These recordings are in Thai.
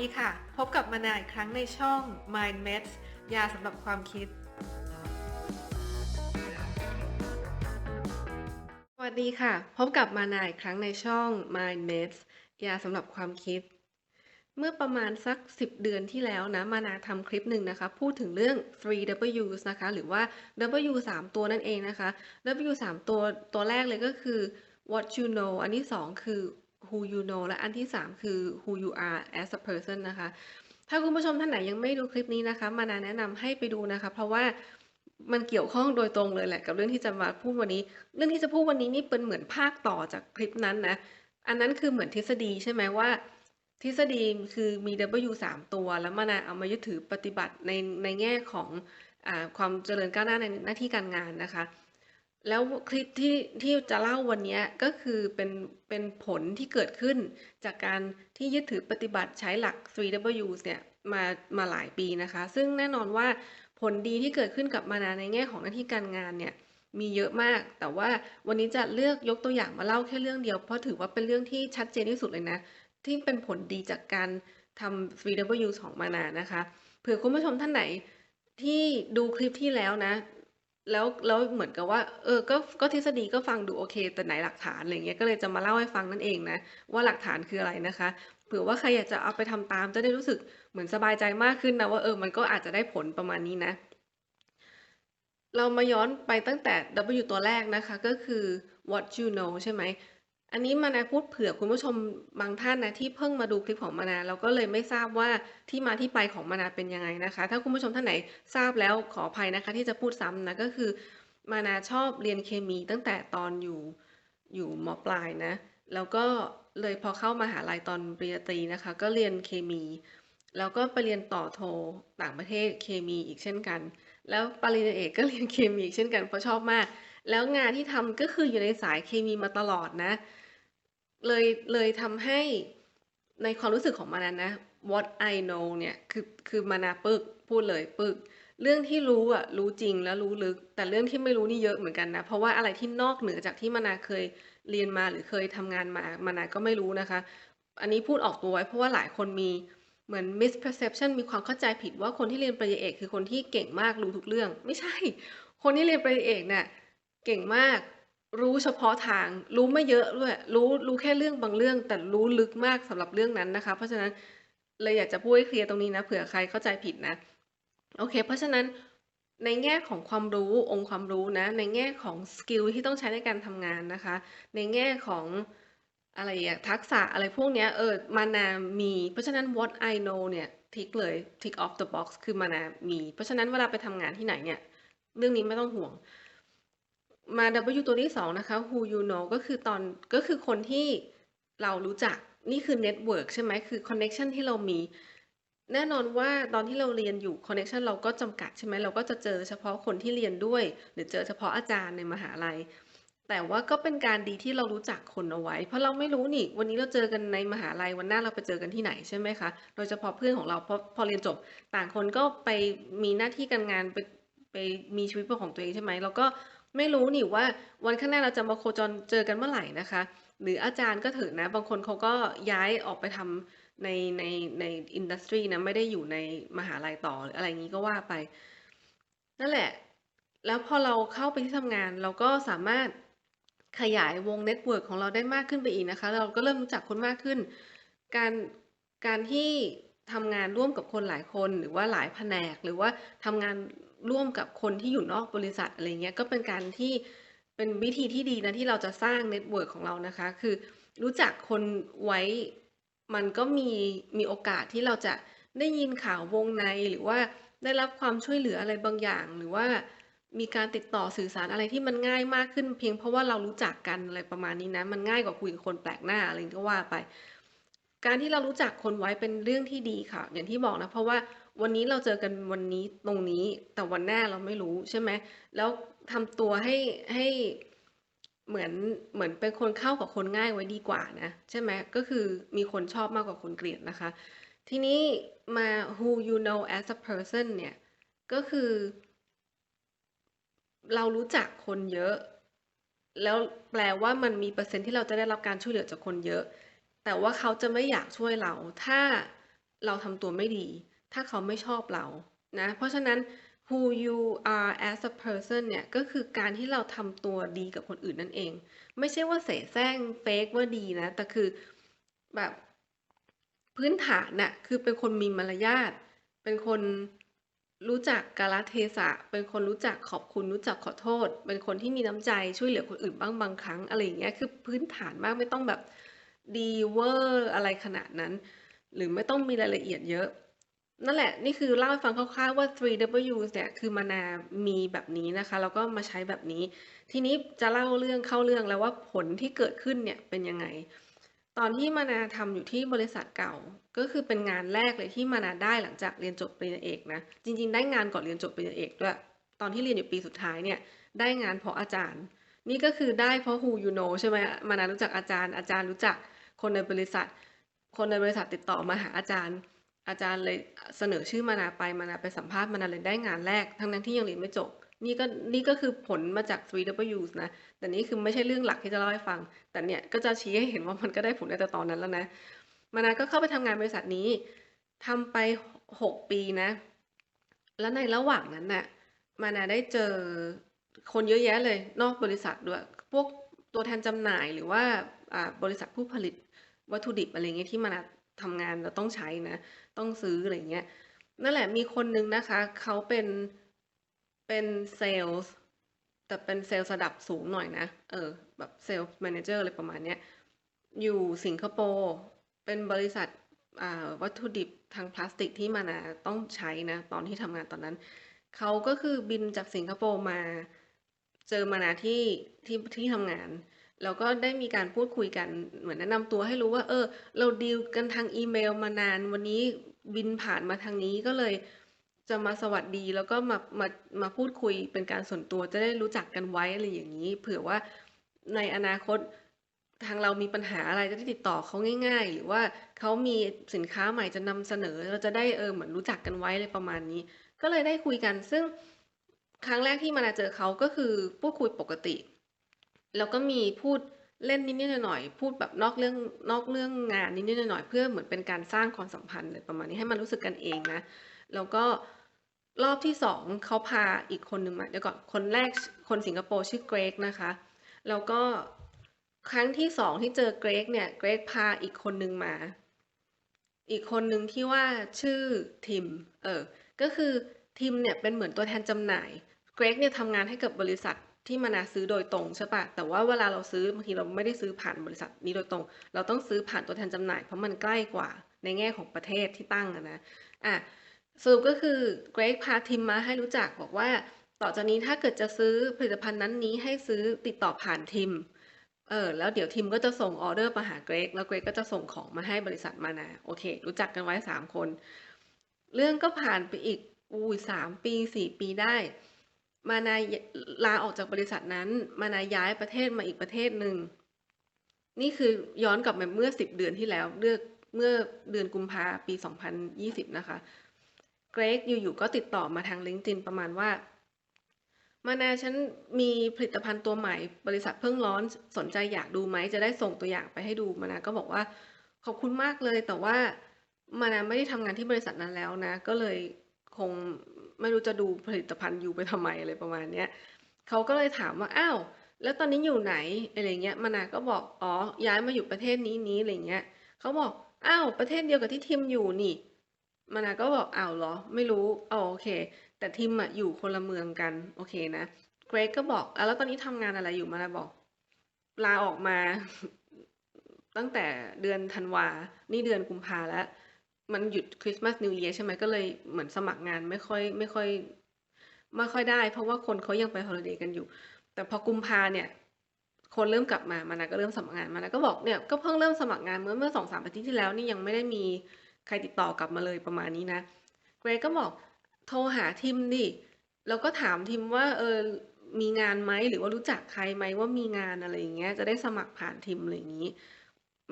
ดีค่ะ พบกับมานาอีกครั้งในช่อง Mind Meds ยาสำหรับความคิด สวัสดีค่ะ พบกับมานาอีกครั้งในช่อง Mind Meds ยาสำหรับความคิด เมื่อประมาณสัก 10 เดือนที่แล้วนะ มานาทำคลิปหนึ่งนะคะ พูดถึงเรื่อง 3Ws นะคะ หรือว่า W 3ตัวนั่นเองนะคะ W 3ตัวตัวแรกเลยก็คือ what you know อันที่สองคือ who you know และอันที่สามคือ who you are as a person นะคะ ถ้าคุณผู้ชมท่านไหนยังไม่ดูคลิปนี้นะคะ มานาแนะนำให้ไปดูนะคะ เพราะว่ามันเกี่ยวข้องโดยตรงเลยแหละกับเรื่องที่จะมาพูดวันนี้ เรื่องที่จะพูดวันนี้นี่เป็นเหมือนภาคต่อจากคลิปนั้นนะ อันนั้นคือเหมือนทฤษฎีใช่ไหมว่า ทฤษฎีคือมี W 3ตัว แล้วมานาเอามายึดถือปฏิบัติในในแง่ของอความเจริญก้าวหน้าในหน้าที่การงานนะคะ แล้วคลิปที่ที่จะเล่าวันนี้ก็คือเป็นเป็นผลที่เกิดขึ้น จากการที่ยึดถือปฏิบัติใช้หลัก 3W เนี่ยมามาหลายปีนะคะ ซึ่งแน่นอนว่าผลดีที่เกิดขึ้นกับมานาในแง่ของหน้าที่การงานเนี่ยมีเยอะมาก แต่ว่าวันนี้จะเลือกยกตัวอย่างมาเล่าแค่เรื่องเดียว เพราะถือว่าเป็นเรื่องที่ชัดเจนที่สุดเลยนะ ที่เป็นผลดีจากการทำ 3W ของมานานะคะ เผื่อคุณผู้ชมท่านไหนที่ดูคลิปที่แล้วนะ แล้วแล้วเหมือนกับว่า เออก็ก็ทฤษฎีก็ฟังดูโอเค แต่ไหนหลักฐานอะไรเงี้ยก็เลยจะมาเล่าให้ฟังนั่นเองนะ ว่าหลักฐานคืออะไรนะคะเผื่อว่าใครอยากจะเอาไปทำตามจะได้รู้สึกเหมือนสบายใจมากขึ้นนะว่าเออมันก็อาจจะได้ผลประมาณนี้นะ เรามาย้อนไปตั้งแต่ W ตัวแรกนะคะ ก็คือ what you know ใช่ไหม อันนี้มานาพูดเผื่อคุณผู้ชมบางท่านนะที่เพิ่งมาดูคลิปของมานาเราก็เลยไม่ทราบว่าที่มาที่ไปของมานาเป็นยังไงนะคะ ถ้าคุณผู้ชมท่านไหนทราบแล้วขออภัยนะคะ ที่จะพูดซ้ำนะก็คือ มานาชอบเรียนเคมีตั้งแต่ตอนอยู่อยู่มปลายนะ แล้วก็เลยพอเข้ามาหาลัยตอนปริญญาตรีนะคะ ก็เรียนเคมี แล้วก็ไปเรียนต่อโทต่างประเทศเคมีอีกเช่นกัน แล้วปริญญาเอกก็เรียนเคมีอีกเช่นกันเพราะชอบมาก แล้วงานที่ทำก็คืออยู่ในสายเคมีมาตลอดนะ เลยเลยทำให้ในความรู้สึกของมานานะ what I know เนี่ยคือคือมานาปึกพูดเลยปึก เรื่องที่รู้อะรู้จริงแล้วรู้ลึก แต่เรื่องที่ไม่รู้นี่เยอะเหมือนกันนะ เพราะว่าอะไรที่นอกเหนือจากที่มานาเคยเรียนมาหรือเคยทำงานมามานาก็ไม่รู้นะคะ อันนี้พูดออกตัวไว้เพราะว่าหลายคนมีเหมือน misperception มีความเข้าใจผิดว่าคนที่เรียนปริญญาเอกคือคนที่เก่งมากรู้ทุกเรื่อง ไม่ใช่ คนที่เรียนปริญญาเอกเนี่ยเก่งมาก รู้เฉพาะทาง รู้ไม่เยอะด้วย รู้รู้แค่เรื่องบางเรื่อง แต่รู้ลึกมากสำหรับเรื่องนั้นนะคะ เพราะฉะนั้นเลยอยากจะพูดให้เคลียร์ตรงนี้นะเผื่อใครเข้าใจผิดนะโอเค เพราะฉะนั้นในแง่ของความรู้องค์ความรู้นะ ในแง่ของสกิลที่ต้องใช้ในการทำงานนะคะ ในแง่ของอะไรอะทักษะอะไรพวกเนี้ยเออมานามี เพราะฉะนั้น what I know เนี่ยทิกเลย tick off the box คือมานามี เพราะฉะนั้นเวลาไปทำงานที่ไหนเนี่ยเรื่องนี้ไม่ต้องห่วง มา W ตัวที่สองนะคะ who you know ก็คือตอนก็คือคนที่เรารู้จักนี่คือ network ใช่ไหมคือ connection ที่เรามี แน่นอนว่าตอนที่เราเรียนอยู่ connection เราก็จำกัดใช่ไหมเราก็จะเจอเฉพาะคนที่เรียนด้วย หรือเจอเฉพาะอาจารย์ในมหาลัย แต่ว่าก็เป็นการดีที่เรารู้จักคนเอาไว้ เพราะเราไม่รู้นี่ วันนี้เราเจอกันในมหาลัยวันหน้าเราไปเจอกันที่ไหนใช่ไหมคะ โดยเฉพาะเพื่อนของเราเพราะพอเรียนจบ ต่างคนก็ไปมีหน้าที่การงานไปไปมีชีวิตเป็นของตัวเองใช่ไหมเราก็ ไม่รู้นี่ว่าวันข้างหน้าเราจะมาโคจรเจอกันเมื่อไหร่นะคะ หรืออาจารย์ก็เถอะนะ บางคนเขาก็ย้ายออกไปทำในในในอินดัสทรีนะไม่ได้อยู่ในมหาลัยต่อหรืออะไรงนี้ก็ว่าไป นั่นแหละ แล้วพอเราเข้าไปที่ทำงานเราก็สามารถขยายวงเน็ตเวิร์กของเราได้มากขึ้นไปอีกนะคะ เราก็เริ่มรู้จักคนมากขึ้น การการที่ทำงานร่วมกับคนหลายคนหรือว่าหลายแผนก หรือว่าทำงาน ร่วมกับคนที่อยู่นอกบริษัทอะไรเงี้ยก็เป็นการที่เป็นวิธีที่ดีนะที่เราจะสร้างเน็ตเวิร์กของเรานะคะ คือรู้จักคนไว้มันก็มีมีโอกาสที่เราจะได้ยินข่าววงในหรือว่าได้รับความช่วยเหลืออะไรบางอย่าง หรือว่ามีการติดต่อสื่อสารอะไรที่มันง่ายมากขึ้น เพียงเพราะว่าเรารู้จักกันอะไรประมาณนี้นะ มันง่ายกว่าคุยกับคนแปลกหน้าอะไรก็ว่าไป การที่เรารู้จักคนไว้เป็นเรื่องที่ดีค่ะ อย่างที่บอกนะ เพราะว่า วันนี้เราเจอกันวันนี้ตรงนี้ แต่วันหน้าเราไม่รู้ใช่ไหมแล้วทำตัวให้ให้เหมือนเหมือนเป็นคนเข้ากับคนง่ายไว้ดีกว่านะใช่ไหมก็คือมีคนชอบมากกว่าคนเกลียดนะคะ ทีนี้มา who you know as a person เนี่ยก็คือ เรารู้จักคนเยอะ แล้วแปลว่ามันมีเปอร์เซ็นที่เราจะได้รับการช่วยเหลือจากคนเยอะ แต่ว่าเขาจะไม่อยากช่วยเรา ถ้าเราทำตัวไม่ดี ถ้าเขาไม่ชอบเรานะเพราะฉะนั้น who you are as a person เนี่ยก็คือการที่เราทำตัวดีกับคนอื่นนั่นเอง ไม่ใช่ว่าเสแสร้งเฟกว่าดีนะ แต่คือแบบพื้นฐานน่ะคือเป็นคนมีมารยาทเป็นคนรู้จักกาลเทศะ เป็นคนรู้จักขอบคุณรู้จักขอโทษ เป็นคนที่มีน้ำใจช่วยเหลือคนอื่นบ้างบางครั้งอะไรอย่างเงี้ยคือพื้นฐานมากไม่ต้องแบบดีเวอร์อะไรขนาดนั้น หรือไม่ต้องมีรายละเอียดเยอะ นั่นแหละ นี่คือเล่าให้ฟังคร่าวๆว่า 3W เนี่ย คือมานามีแบบนี้นะคะ แล้วก็มาใช้แบบนี้ ทีนี้จะเล่าเรื่องเข้าเรื่องแล้วว่าผลที่เกิดขึ้นเนี่ยเป็นยังไง ตอนที่มานาทำอยู่ที่บริษัทเก่า ก็คือเป็นงานแรกเลยที่มานาได้หลังจากเรียนจบปริญญาเอกนะ จริง ๆ ได้งานก่อนเรียนจบปริญญาเอกด้วย ตอนที่เรียนอยู่ปีสุดท้ายเนี่ย ได้งานเพราะอาจารย์ นี่ก็คือได้เพราะ who you know ใช่ไหมมานารู้จักอาจารย์ อาจารย์รู้จักคนในบริษัท คนในบริษัทติดต่อมาหาอาจารย์ อาจารย์เลยเสนอชื่อมานาไปมานาไปสัมภาษณ์มานาเลยได้งานแรก ทั้งนั้นที่ยังเรียนไม่จบ นี่ก็นี่ก็คือผลมาจาก 3Ws นะ แต่นี่คือไม่ใช่เรื่องหลักที่จะเล่าให้ฟัง แต่เนี่ยก็จะชี้ให้เห็นว่ามันก็ได้ผลในแต่ตอนนั้นแล้วนะ มานาก็เข้าไปทำงานบริษัทนี้ทำไปหกปีนะ แล้วในระหว่างนั้นน่ะมานาได้เจอคนเยอะแยะเลยนอกบริษัทด้วย พวกตัวแทนจำหน่ายหรือว่าอ่าบริษัทผู้ผลิตวัตถุดิบอะไรเงี้ยที่มานาทำงานเราต้องใช้นะ ต้องซื้ออะไรเงี้ยนั่นแหละมีคนนึงนะคะ เขาเป็นเป็นเซลล์แต่เป็นเซลล์ระดับสูงหน่อยนะ เออ แบบเซลล์แมเนเจอร์อะไรประมาณเนี้ย อยู่สิงคโปร์ เป็นบริษัทอ่าวัตถุดิบทางพลาสติกที่มานาต้องใช้นะ ตอนที่ทำงานตอนนั้น เขาก็คือบินจากสิงคโปร์มา เจอมานาที่ที่ที่ทำงาน แล้วก็ได้มีการพูดคุยกันเหมือนแนะนำตัวให้รู้ว่า เออ เราดีลกันทางอีเมลมานาน วันนี้บินผ่านมาทางนี้ก็เลย จะมาสวัสดีแล้วก็มามามาพูดคุยเป็นการส่วนตัวจะได้รู้จักกันไว้อะไรอย่างนี้ เผื่อว่าในอนาคตทางเรามีปัญหาอะไรจะได้ติดต่อเขาง่าย ๆ หรือว่าเขามีสินค้าใหม่จะนำเสนอ เราจะได้เออเหมือนรู้จักกันไว้เลยประมาณนี้ ก็เลยได้คุยกันซึ่งครั้งแรกที่มาเจอเขาก็คือพูดคุยปกติ แล้วก็มีพูดเล่นนิดๆหน่อยๆพูดแบบนอกเรื่องนอกเรื่องงานนิดๆหน่อยๆเพื่อเหมือนเป็นการสร้างความสัมพันธ์เลยประมาณนี้ให้มันรู้สึกกันเองนะแล้วก็รอบที่สองเขาพาอีกคนหนึ่งมาเดี๋ยวก่อนคนแรกคนสิงคโปร์ชื่อเกรกนะคะแล้วก็ครั้งที่สองที่เจอเกรกเนี่ยเกรกพาอีกคนหนึ่งมา อีกคนหนึ่งที่ว่าชื่อทิมเออก็คือทิมเนี่ยเป็นเหมือนตัวแทนจำหน่ายเกรกเนี่ยทำงานให้กับบริษัท ที่มานาซื้อโดยตรงใช่ปะแต่ว่าเวลาเราซื้อบางทีเราไม่ได้ซื้อผ่านบริษัทนี้โดยตรง เราต้องซื้อผ่านตัวแทนจำหน่าย เพราะมันใกล้กว่าในแง่ของประเทศที่ตั้งนะอะสรุปก็คือเกรกพาทิมมาให้รู้จักบอกว่า ต่อจากนี้ถ้าเกิดจะซื้อผลิตภัณฑ์นั้นนี้ให้ซื้อติดต่อผ่านทิมเออแล้วเดี๋ยวทิมก็จะส่งออเดอร์มาหาเกรกแล้วเกรกก็จะส่งของมาให้บริษัทมานาโอเค รู้จักกันไว้สามคน เรื่องก็ผ่านไปอีกอุ้ยสามปีสี่ปีได้ มานายลาออกจากบริษัทนั้น มานาย้ายประเทศมาอีกประเทศหนึ่ง นี่คือย้อนกลับมาเมื่อสิบเดือนที่แล้วเลือกเมื่อเดือนกุมภาปี 2020 นะคะ เกรกอยู่ๆก็ติดต่อมาทางลิงก์ i n ประมาณว่า มานาฉันมีผลิตภัณฑ์ตัวใหม่ บริษัทเพิ่งร้อนสนใจอยากดูไหม จะได้ส่งตัวอย่างไปให้ดู มานาก็บอกว่าขอบคุณมากเลย แต่ว่ามานาไม่ได้ทำงานที่บริษัทนั้นแล้วนะ ก็เลยคง ไม่รู้จะดูผลิตภัณฑ์อยู่ไปทำไมอะไรประมาณเนี้ยเขาก็เลยถามว่าอ้าวแล้วตอนนี้อยู่ไหนอะไรเงี้ยมานาก็บอกอ๋อย้ายมาอยู่ประเทศนี้นี้อะไรเงี้ยเขาบอกอ้าวประเทศเดียวกับที่ทิมอยู่นี่มานาก็บอกอ้าวเหรอ ไม่รู้อ๋อโอเค แต่ทิมอะอยู่คนละเมืองกันโอเคนะเกรกก็บอกอะแล้วตอนนี้ทำงานอะไรอยู่มานาบอกลาออกมา ตั้งแต่เดือนธันวา นี่เดือนกุมภาแล้ว มันหยุดคริสต์มาสนิวเ e ียใช่ไหมก็เลยเหมือนสมัครงานไม่ค่อยไม่ค่อยไม่ค่อยได้ เพราะว่าคนเขายังไปฮอลิเดย์กันอยู่ แต่พอกุมภาเนี่ย คนเริ่มกลับมามานาก็เริ่มสมัครงานมานาก็บอกเนี่ยก็เพิ่งเริ่มสมัครงานเมื่อเมื่อสองสามอาทิตย์ที่แล้วนี่ยังไม่ได้มีใครติดต่อกลับมาเลยประมาณนี้นะเกรกก็บอกโทรหาทิมดิแล้วก็ถามทิมว่าเออมีงานไหมหรือว่ารู้จักใครไหมว่ามีงานอะไรอย่างเงี้ยจะได้สมัครผ่านทิมอะไรอย่างนี้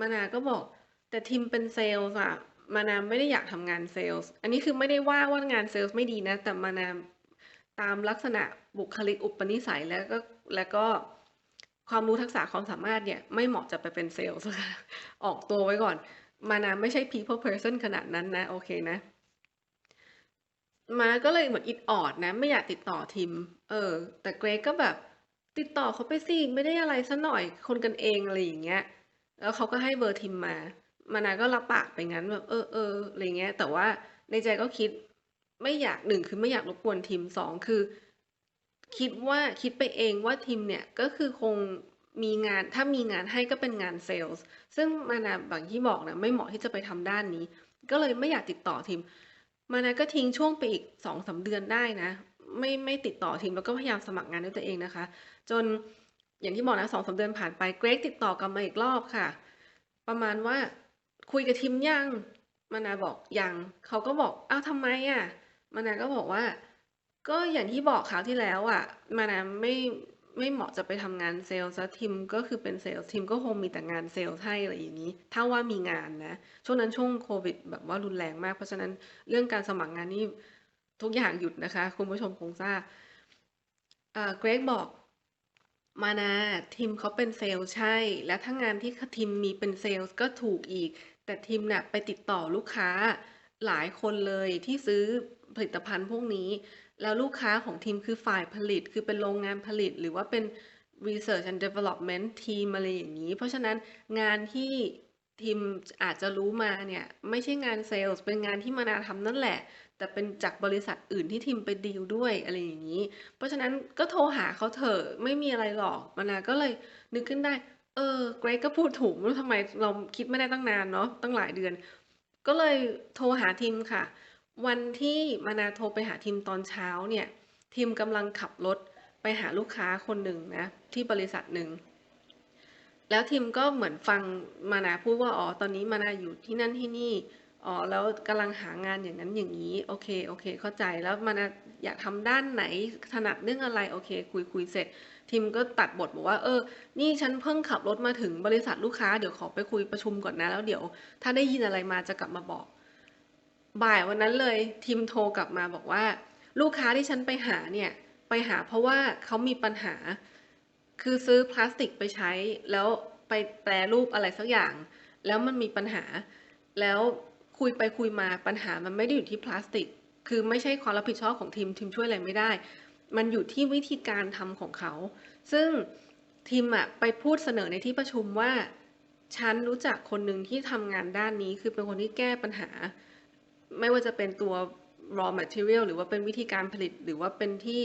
มานาก็บอกแต่ทิมเป็นเซลล์อะ มานาไม่ได้อยากทำงานเซลล์อันนี้คือไม่ได้ว่าว่างานเซลล์ไม่ดีนะ แต่มานาตามลักษณะบุคลิกอุปนิสัยแล้วก็แล้วก็ความรู้ทักษะความสามารถเนี่ยไม่เหมาะจะไปเป็นเซลล์ค่ะออกตัวไว้ก่อน มานาไม่ใช่ people person ขนาดนั้นนะ โอเคนะ มาก็เลยเหมือนอิดออดนะ ไม่อยากติดต่อทิมเออ แต่เกรกก็แบบติดต่อเขาไปสิไม่ได้อะไรสักหน่อยคนกันเองอะไรอย่างเงี้ย แล้วเขาก็ให้เบอร์ทิมมา มานาก็รับปากไปงั้นแบบเออเอออะไรเงี้ย แต่ว่าในใจก็คิดไม่อยากหนึ่งคือไม่อยากรบกวนทิมสองคือ คิดว่าคิดไปเองว่าทิมเนี่ยก็คือคงมีงานถ้ามีงานให้ก็เป็นงานเซลส์ซึ่งมานาบางที่บอกนะไม่เหมาะที่จะไปทำด้านนี้ ก็เลยไม่อยากติดต่อทิมมานาก็ทิ้งช่วงไปอีกสองสาเดือนได้นะไม่ไม่ติดต่อทีมแล้วก็พยายามสมัครงานด้วยตัวเองนะคะ จนอย่างที่บอกนะสองสาเดือนผ่านไปเกรกติดต่อกลับมาอีกรอบค่ะ ประมาณว่า คุยกับทีมยังมานาบอกยังเขาก็บอกอ้าวทำไมอะมานาก็บอกว่า ก็อย่างที่บอกคราวที่แล้วอะ มานาไม่ไม่เหมาะจะไปทำงานเซลล์ซะทีมก็คือเป็นเซลล์ทีมก็คงมีแต่งานเซลล์ให้อะไรอย่างนี้ ถ้าว่ามีงานนะ ช่วงนั้นช่วงโควิด แบบว่ารุนแรงมาก เพราะฉะนั้นเรื่องการสมัครงานนี่ทุกอย่างหยุดนะคะ คุณผู้ชมคงทราบเกรกบอกมานาทีมเขาเป็นเซลล์ใช่ และถ้างานที่ทีมมีเป็นเซลล์ก็ถูกอีก แต่ทีมเนี่ยไปติดต่อลูกค้าหลายคนเลยที่ซื้อผลิตภัณฑ์พวกนี้ แล้วลูกค้าของทีมคือฝ่ายผลิต คือเป็นโรงงานผลิต หรือว่าเป็น research and development ทีมอะไรอย่างนี้ เพราะฉะนั้นงานที่ทีมอาจจะรู้มาเนี่ย ไม่ใช่งานเซลล์เป็นงานที่มานาทำนั่นแหละ แต่เป็นจากบริษัทอื่นที่ทีมไปดีลด้วยอะไรอย่างนี้ เพราะฉะนั้นก็โทรหาเขาเถอะไม่มีอะไรหรอกมานาก็เลยนึกขึ้นได้ เออ เกรกก็พูดถูกรู้ทำไมเราคิดไม่ได้ตั้งนานเนาะตั้งหลายเดือน ก็เลยโทรหาทีมค่ะ วันที่มานาโทรไปหาทีมตอนเช้าเนี่ย ทีมกำลังขับรถไปหาลูกค้าคนหนึ่งนะ ที่บริษัทหนึ่งแล้วทีมก็เหมือนฟังมานาพูดว่าอ๋อตอนนี้มานาอยู่ที่นั่นที่นี่ อ๋อแล้วกำลังหางานอย่างนั้นอย่างนี้ โอเคโอเค เข้าใจแล้วมานอยากทำด้านไหนถนัดเรื่องอะไรโอเค คุยคุยเสร็จทีมก็ตัดบทบอกว่า เออ นี่ฉันเพิ่งขับรถมาถึงบริษัทลูกค้าเดี๋ยวขอไปคุยประชุมก่อนนะแล้วเดี๋ยว ถ้าได้ยินอะไรมาจะกลับมาบอก บ่ายวันนั้นเลยทีมโทรกลับมาบอกว่า ลูกค้าที่ฉันไปหาเนี่ย ไปหาเพราะว่าเขามีปัญหา คือซื้อพลาสติกไปใช้ แล้วไปแปรรูปอะไรสักอย่าง แล้วมันมีปัญหา แล้ว คุยไปคุยมาปัญหามันไม่ได้อยู่ที่พลาสติก คือไม่ใช่ความรับผิดชอบของทีมทีมช่วยอะไรไม่ได้ มันอยู่ที่วิธีการทำของเขา ซึ่งทีมอะไปพูดเสนอในที่ประชุมว่า ฉันรู้จักคนหนึ่งที่ทำงานด้านนี้ คือเป็นคนที่แก้ปัญหา ไม่ว่าจะเป็นตัว raw material หรือว่าเป็นวิธีการผลิต หรือว่าเป็นที่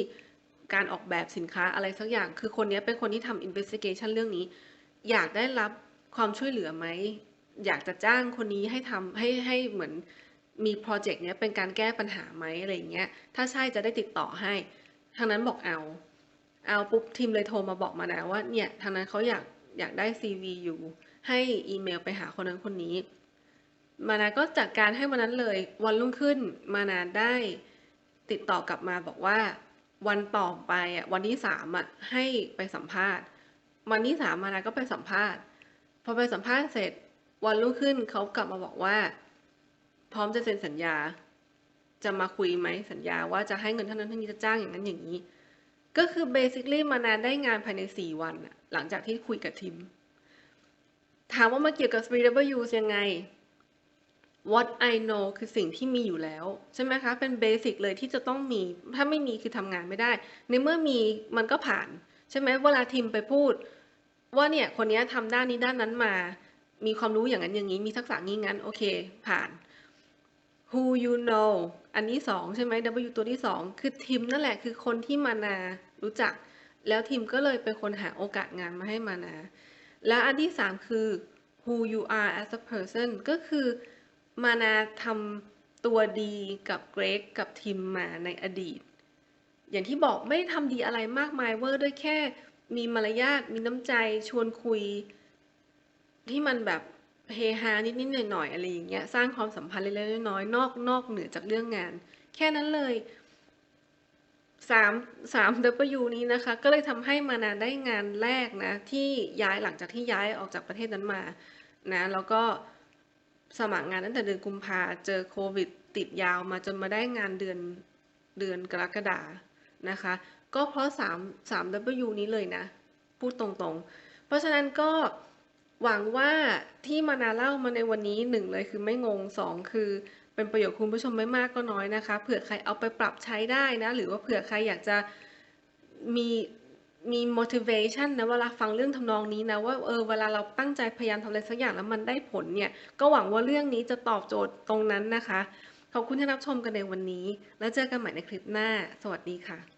การออกแบบสินค้าอะไรสักอย่าง คือคนนี้เป็นคนที่ทำ investigation เรื่องนี้ อยากได้รับความช่วยเหลือไหม อยากจะจ้างคนนี้ให้ทำให้ให้เหมือนมีโปรเจกต์เนี้ยเป็นการแก้ปัญหาไหมอะไรเงี้ย ถ้าใช่จะได้ติดต่อให้ ทางนั้นบอกเอา เอาปุ๊บทีมเลยโทรมาบอกมานะว่าเนี่ยทางนั้นเขาอยากอยากได้ CV อยู่ ให้อีเมลไปหาคนนั้นคนนี้ มานาก็จัดการให้วันนั้นเลย วันรุ่งขึ้นมานาได้ติดต่อกลับมาบอกว่า วันต่อไปอะวันที่สามอะให้ไปสัมภาษณ์ วันที่สามมานาก็ไปสัมภาษณ์ พอไปสัมภาษณ์เสร็จ วันรุ่งขึ้นเขากลับมาบอกว่า พร้อมจะเซ็นสัญญา จะมาคุยไหมสัญญาว่าจะให้เงินเท่านั้นเท่านี้จะจ้างอย่างนั้นอย่างนี้ ก็คือ basically มานาได้งานภายในสี่วันหลังจากที่คุยกับทีมถามว่ามาเกี่ยวกับ 3W ยังไง what I know คือสิ่งที่มีอยู่แล้ว ใช่ไหมคะ เป็นเบสิกเลยที่จะต้องมี ถ้าไม่มีคือทำงานไม่ได้ ในเมื่อมีมันก็ผ่าน ใช่ไหมเวลาทีมไปพูด ว่าเนี่ย คนนี้ทำด้านนี้ด้านนั้นมา มีความรู้อย่างนั้นอย่างนี้มีทักษะงี้งั้น โอเค ผ่าน who you know อันนี้สองใช่ไหม W ตัวที่สองคือทีมนั่นแหละคือคนที่มานารู้จัก แล้วทีมก็เลยเป็นคนหาโอกาสงานมาให้มานา และอันที่สามคือ who you are as a person ก็คือมานาทำตัวดีกับเกรกกับทีมมาในอดีต อย่างที่บอกไม่ได้ทำดีอะไรมากมายเวอร์ด้วยแค่มีมารยาทมีน้ำใจชวนคุย ที่มันแบบเฮฮานิดๆหน่อยๆอะไรอย่างเงี้ยสร้างความสัมพันธ์เล็กๆน้อยๆนอกนอกเหนือจากเรื่องงาน แค่นั้นเลยสามสาม W นี้นะคะ ก็เลยทำให้มานาได้งานแรกนะ ที่ย้ายหลังจากที่ย้ายออกจากประเทศนั้นมานะ แล้วก็สมัครงานตั้งแต่เดือนกุมภาเจอโควิด ติดยาวมาจนมาได้งานเดือนเดือนกรกฎานะคะ ก็เพราะ 3 3 W นี้เลยนะ พูดตรงๆ เพราะฉะนั้นก็ หวังว่าที่มานาเล่ามาในวันนี้1เลยคือไม่งง2คือเป็นประโยชน์คุณผู้ชมไม่มากก็น้อยนะคะ เผื่อใครเอาไปปรับใช้ได้นะ หรือว่าเผื่อใครอยากจะมีมี motivation นะเวลาฟังเรื่องทำนองนี้นะว่าเออเวลาเราตั้งใจพยายามทำอะไรสักอย่างแล้วมันได้ผลเนี่ย ก็หวังว่าเรื่องนี้จะตอบโจทย์ตรงนั้นนะคะ ขอบคุณที่รับชมกันในวันนี้ แล้วเจอกันใหม่ในคลิปหน้า สวัสดีค่ะ